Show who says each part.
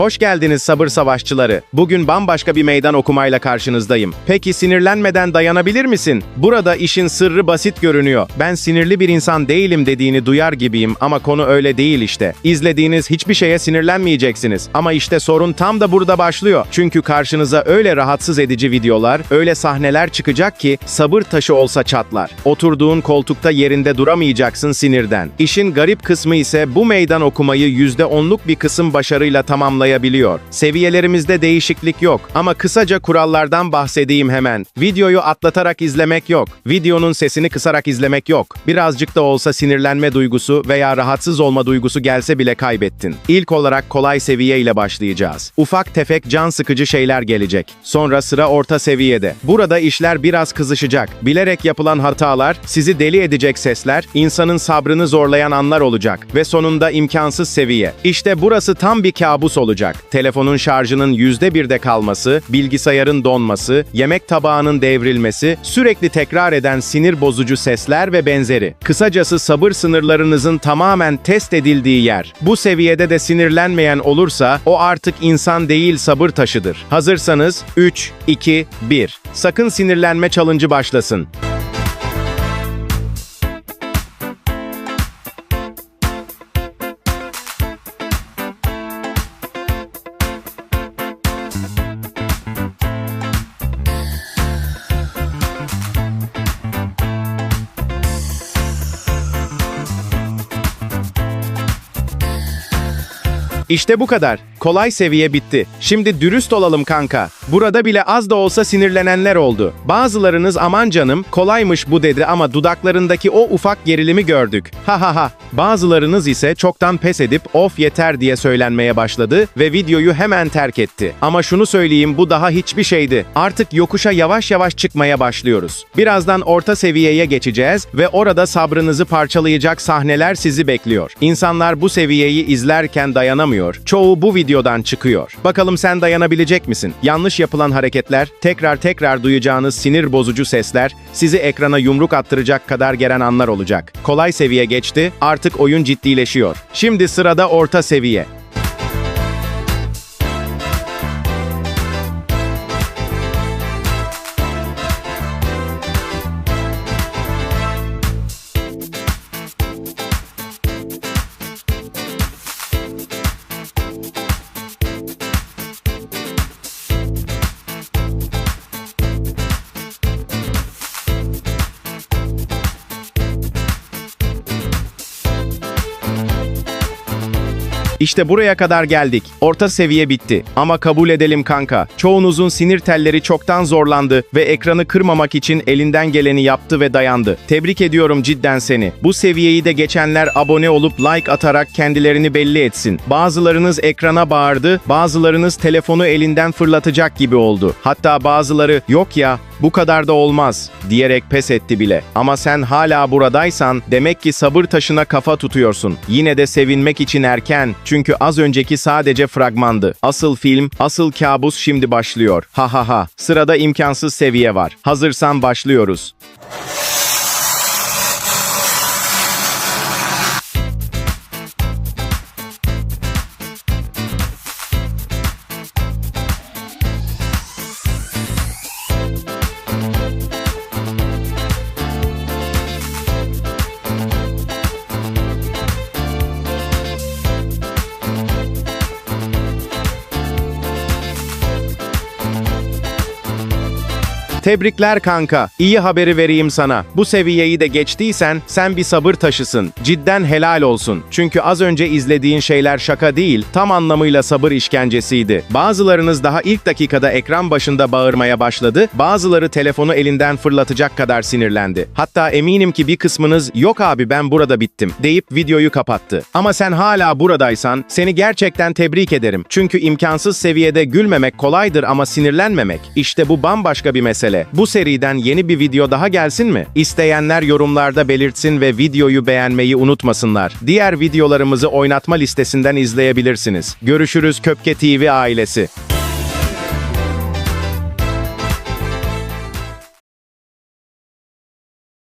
Speaker 1: Hoş geldiniz sabır savaşçıları. Bugün bambaşka bir meydan okumayla karşınızdayım. Peki sinirlenmeden dayanabilir misin? Burada işin sırrı basit görünüyor. Ben sinirli bir insan değilim dediğini duyar gibiyim ama konu öyle değil işte. İzlediğiniz hiçbir şeye sinirlenmeyeceksiniz. Ama işte sorun tam da burada başlıyor. Çünkü karşınıza öyle rahatsız edici videolar, öyle sahneler çıkacak ki sabır taşı olsa çatlar. Oturduğun koltukta yerinde duramayacaksın sinirden. İşin garip kısmı ise bu meydan okumayı %10'luk bir kısım başarıyla tamamlayabiliyor. Seviyelerimizde değişiklik yok ama kısaca kurallardan bahsedeyim hemen. Videoyu atlatarak izlemek yok. Videonun sesini kısarak izlemek yok. Birazcık da olsa sinirlenme duygusu veya rahatsız olma duygusu gelse bile kaybettin. İlk olarak kolay seviye ile başlayacağız. Ufak tefek can sıkıcı şeyler gelecek. Sonra sıra orta seviyede. Burada işler biraz kızışacak. Bilerek yapılan hatalar, sizi deli edecek sesler, insanın sabrını zorlayan anlar olacak ve sonunda imkansız seviye. İşte burası tam bir kabus olacak. Telefonun şarjının yüzde birde kalması, bilgisayarın donması, yemek tabağının devrilmesi, sürekli tekrar eden sinir bozucu sesler ve benzeri. Kısacası sabır sınırlarınızın tamamen test edildiği yer. Bu seviyede de sinirlenmeyen olursa o artık insan değil sabır taşıdır. Hazırsanız 3, 2, 1. Sakın sinirlenme challenge'ı başlasın. İşte bu kadar. Kolay seviye bitti. Şimdi dürüst olalım kanka. Burada bile az da olsa sinirlenenler oldu. Bazılarınız aman canım kolaymış bu dedi ama dudaklarındaki o ufak gerilimi gördük. Ha ha ha. Bazılarınız ise çoktan pes edip of yeter diye söylenmeye başladı ve videoyu hemen terk etti. Ama şunu söyleyeyim bu daha hiçbir şeydi. Artık yokuşa yavaş yavaş çıkmaya başlıyoruz. Birazdan orta seviyeye geçeceğiz ve orada sabrınızı parçalayacak sahneler sizi bekliyor. İnsanlar bu seviyeyi izlerken dayanamıyor. Çoğu bu videodan çıkıyor. Bakalım sen dayanabilecek misin? Yanlış yapılan hareketler, tekrar tekrar duyacağınız sinir bozucu sesler, sizi ekrana yumruk attıracak kadar gelen anlar olacak. Kolay seviye geçti, artık oyun ciddileşiyor. Şimdi sırada orta seviye. İşte buraya kadar geldik. Orta seviye bitti. Ama kabul edelim kanka. Çoğunuzun sinir telleri çoktan zorlandı ve ekranı kırmamak için elinden geleni yaptı ve dayandı. Tebrik ediyorum cidden seni. Bu seviyeyi de geçenler abone olup like atarak kendilerini belli etsin. Bazılarınız ekrana bağırdı, bazılarınız telefonu elinden fırlatacak gibi oldu. Hatta bazıları yok ya bu kadar da olmaz diyerek pes etti bile. Ama sen hala buradaysan demek ki sabır taşına kafa tutuyorsun. Yine de sevinmek için erken çünkü az önceki sadece fragmandı. Asıl film, asıl kabus şimdi başlıyor. Ha ha ha. Sırada imkansız seviye var. Hazırsan başlıyoruz. Tebrikler kanka. İyi haberi vereyim sana. Bu seviyeyi de geçtiysen sen bir sabır taşısın. Cidden helal olsun. Çünkü az önce izlediğin şeyler şaka değil, tam anlamıyla sabır işkencesiydi. Bazılarınız daha ilk dakikada ekran başında bağırmaya başladı, bazıları telefonu elinden fırlatacak kadar sinirlendi. Hatta eminim ki bir kısmınız yok abi ben burada bittim deyip videoyu kapattı. Ama sen hala buradaysan seni gerçekten tebrik ederim. Çünkü imkansız seviyede gülmemek kolaydır ama sinirlenmemek işte bu bambaşka bir mesele. Bu seriden yeni bir video daha gelsin mi? İsteyenler yorumlarda belirtsin ve videoyu beğenmeyi unutmasınlar. Diğer videolarımızı oynatma listesinden izleyebilirsiniz. Görüşürüz Köpke TV ailesi.